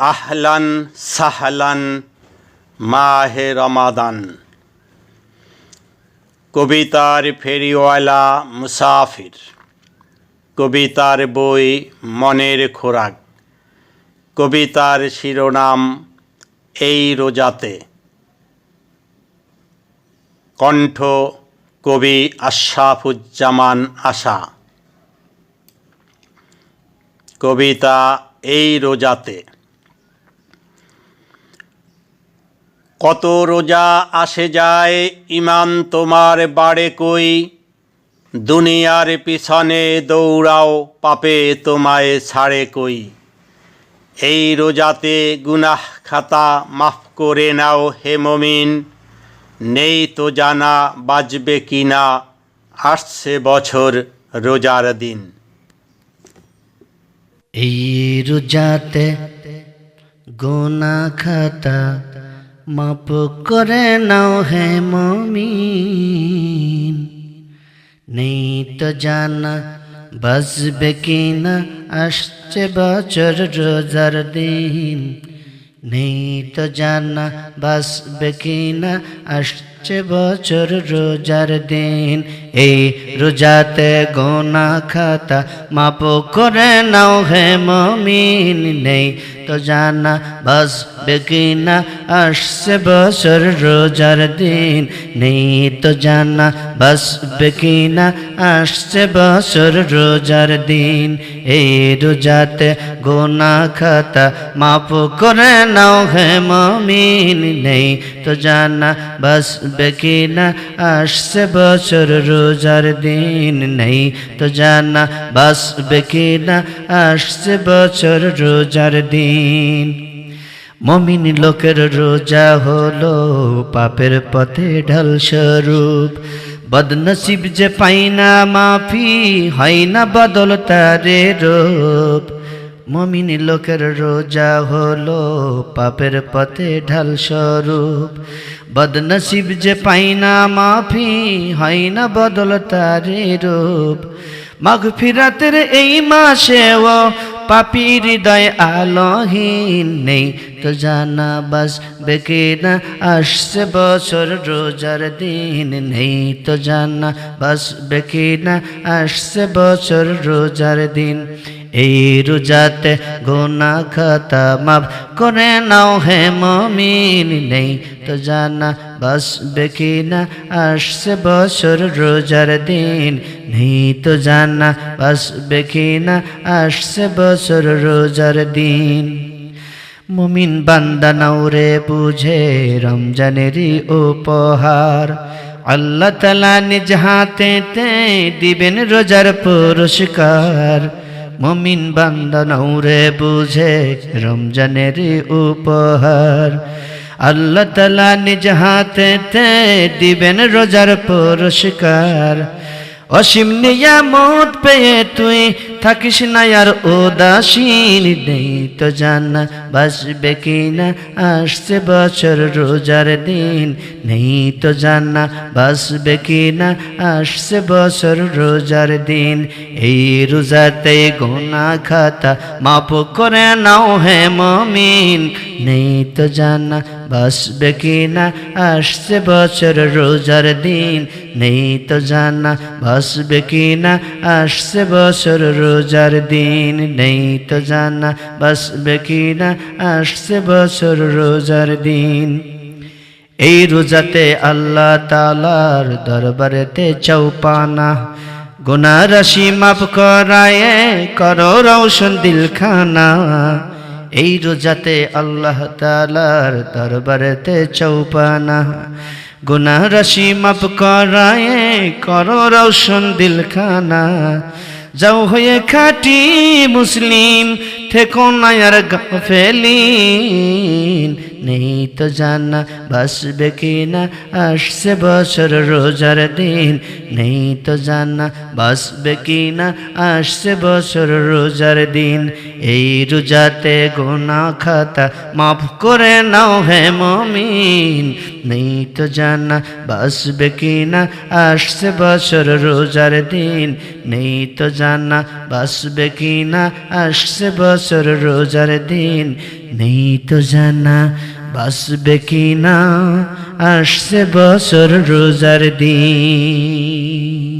আহলান সাহলান মাহে রমাদান। কবিতার ফেরিওয়ালা মুসাফির, কবিতার বই মনের খোরাক, কবিতার শিরোনাম এই রোজাতে। কণ্ঠ কবি আশরাফুজ্জামান আশা, কবিতা এই রোজাতে। কত রোজা আসে যায় ইমান তোমার বাড়ে কই? দুনিয়ার পিছনে দৌড়াও, পাপে তোমায় ছাড়ে কই? এই রোজাতে গুনাহ খাতা মাফ করে নাও হে মমিন। নেই তো জানা বাজবে কি না আসছে বছর রোজার দিন। এই রোজাতে গোনা খাতা মাপ করে নাও হে মমিন। নেই তো জানা বাজবে কিনা, আসছে বছর রোজার দিন। নেই তো জানা বাসবে কিনা, আসছে বছর রোজার দিন। এই রোজাতে গোনা খাতা মাপ করে নাও হে মমিন, নেই তো জানা বাসবে কিনা, আসছে বছর রোজার দিন, নেই তো জানা বাসবে কিনা, আসছে বছর রোজার দিন। এই রোজাতে গোনা খাতা মাপ করে নাও হে মমিন, নেই তো জানা বাসবে কিনা, আসছে বছর রোজার দিন নেই তো জানা বাসবে কিনা আসছে বছর রোজার দিন মমিন লোকের রোজা হলো পাপের পথে ঢাল স্বরূপ বদনসিব যে পাই না মাফি হয় না বদল তারে রূপ মমিন লোকের রোজা হলো পাপের পথে ঢাল স্বরূপ। বদনসিব যে পাই না মাফি, হয় না বদল তারে রূপ। মাঘ ফিরাতের এই মাসে ও পাপি হৃদয় আলোহীন নেই। তো জানা বাস বেকে না আসছে বছর, রোজার দিন নেই। তো জানা বাস বেকে না আসছে বছর, রোজার দিন এই রোজাতে গোনা খাতা মাফ করে নাও হে মমিন, নেই তো জানা বাস বেকি না আসছে বছর রোজার দিন, নেই তো জানা বাস বেকি না আসছে বছর রোজার দিন। মুমিন বান্দা নাউরে বুঝে রমজানেরই উপহার। আল্লাহ তালা নিজ হাতে দিবেন রোজার পুরস্কার। মমিন বান্দা নৌরে বুঝে রমজানের উপহার। আল্লাহ তালা নিজ হাতে দিবেন রোজার পুরস্কার। অসীম নিয়ামত পেয়ে তুই থাকিস না আর উদাসীন। নেই তো জানা বাসবে কিনা আসছে বছর রোজার দিন। নেই তো জানা বাসবে কিনা আসছে বছর রোজার দিন। এই রোজাতে গোনা খাতা মাপ করে নাও হে মমিন। নেই তো জানা বাসবে কিনা? আসছে বছর, রোজার দিন। নেই তো জানা বাসবে কিনা? আসছে বছর, রোজার দিন। নেই তো জানা বাসবে কিনা? আসছে বছর, রোজার দিন। এই রোজাতে আল্লাহ তালার দরবারেতে চৌপানা। গুনা রাশি মাফ করায় করো রৌশন দিলখানা। এই রোজাতে আল্লাহ তালার দরবারেতে চৌপানা। গুনা রাশি মাপ করায় কর রৌশন দিলখানা। যাও হয়ে খাটি মুসলিম, থেকো নায়ার ফেলিন নেই তো জানা বাসবে কিনা, আসছে বছর, রোজার দিন। নেই তো জানা বাসবে কিনা, আসছে বছর, রোজার দিন। এই রোজাতে গোনা খাতা মাফ করে নাও হে মমিন। নেই তো জানা বাসবে কিনা, আসছে বছর, রোজার দিন। নেই তো জানা বাসবে কিনা, আসছে বছর, রোজার দিন। নেই তো জানা বাসবে কি না? আসছে বছর রোজার দিন।